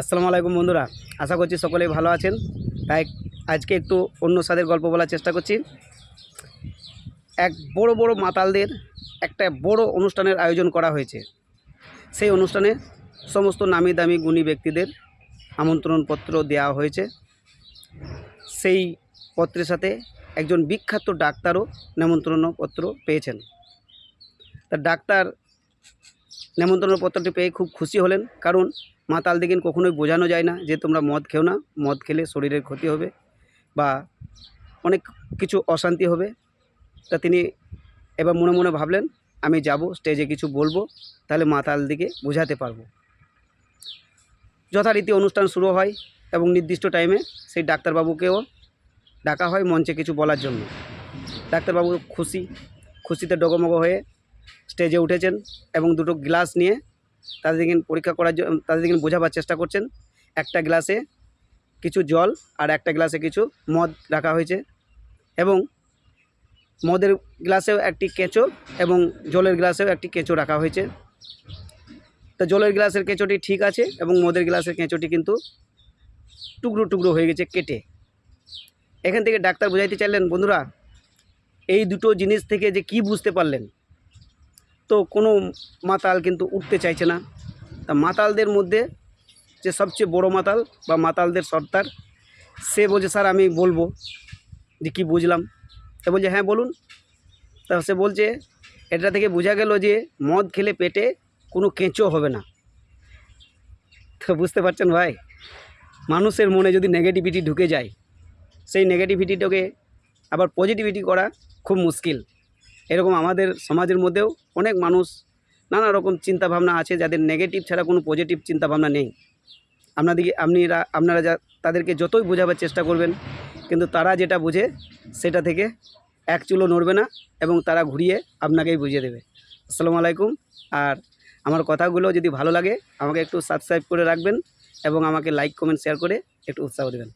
আসসালামু আলাইকুম বন্ধুরা, আশা করছি সকলেই ভালো আছেন। তাই আজকে একটু অন্য স্বাদের গল্প বলার চেষ্টা করছি। এক বড় বড় মাতালদের একটা বড় অনুষ্ঠানের আয়োজন করা হয়েছে। সেই অনুষ্ঠানে সমস্ত নামি দামি গুণী ব্যক্তিদের আমন্ত্রণপত্র দেওয়া হয়েছে। সেই পত্রের সাথে একজন বিখ্যাত ডাক্তারও নেমন্ত্রণপত্র পেয়েছেন। তা ডাক্তার নেমন্ত্রণপত্রটি পেয়ে খুব খুশি হলেন, কারণ মাতাল দিগিন কখনোই বোঝানো যায় না যে তোমরা মদ খেও না। মদ খেলে শরীরের ক্ষতি হবে বা অনেক কিছু অশান্তি হবে। তা তিনি এবার মনে মনে ভাবলেন, আমি যাব স্টেজে কিছু বলব, তাহলে মাতাল দিকে বোঝাতে পারব। যথারীতি অনুষ্ঠান শুরু হয় এবং নির্দিষ্ট টাইমে সেই ডাক্তারবাবুকেও ডাকা হয় মঞ্চে কিছু বলার জন্য। ডাক্তারবাবু খুশি, খুশিতে ডগমগ হয়ে স্টেজে উঠেছেন এবং দুটো গ্লাস নিয়ে তাদেরকে পরীক্ষা করার জন্য তাদেরকে বোঝাবার চেষ্টা করছেন। একটা গ্লাসে কিছু জল আর একটা গ্লাসে কিছু মদ রাখা হয়েছে এবং মদের গ্লাসেও একটি কেঁচো এবং জলের গ্লাসেও একটি কেঁচো রাখা হয়েছে। তা জলের গ্লাসের কেঁচোটি ঠিক আছে এবং মদের গ্লাসের কেঁচোটি কিন্তু টুকরো টুকরো হয়ে গেছে কেটে। এখান থেকে ডাক্তার বোঝাইতে চাইলেন, বন্ধুরা, এই দুটো জিনিস থেকে যে কি বুঝতে পারলেন? তো কোনো মাতাল কিন্তু উঠতে চাইছে না। তা মাতালদের মধ্যে যে সবচেয়ে বড় মাতাল বা মাতালদের সর্দার, সে বলছে, স্যার, আমি বলব। যে কী বুঝলাম? সে বলছে হ্যাঁ বলুন। তা সে বলছে, এটা থেকে বোঝা গেল যে মদ খেলে পেটে কোনো কেঁচো হবে না। তো বুঝতে পারছেন ভাই? মানুষের মনে যদি নেগেটিভিটি ঢুকে যায়, সেই নেগেটিভিটিটাকে আবার পজিটিভিটি করা খুব মুশকিল। এরকম আমাদের সমাজের মধ্যেও অনেক মানুষ নানা রকম চিন্তাভাবনা আছে যাদের নেগেটিভ ছাড়া কোনো পজিটিভ চিন্তাভাবনা নেই। আপনাদেরকে আপনিরা, আপনারা যা, তাদেরকে যতই বোঝাবার চেষ্টা করবেন, কিন্তু তারা যেটা বোঝে সেটা থেকে এক চুলো নড়বে না এবং তারা ঘুরিয়ে আপনাকেই বুঝিয়ে দেবে। আসসালামু আলাইকুম। আর আমার কথাগুলো যদি ভালো লাগে, আমাকে একটু সাবস্ক্রাইব করে রাখবেন এবং আমাকে লাইক কমেন্ট শেয়ার করে একটু উৎসাহ দেবেন।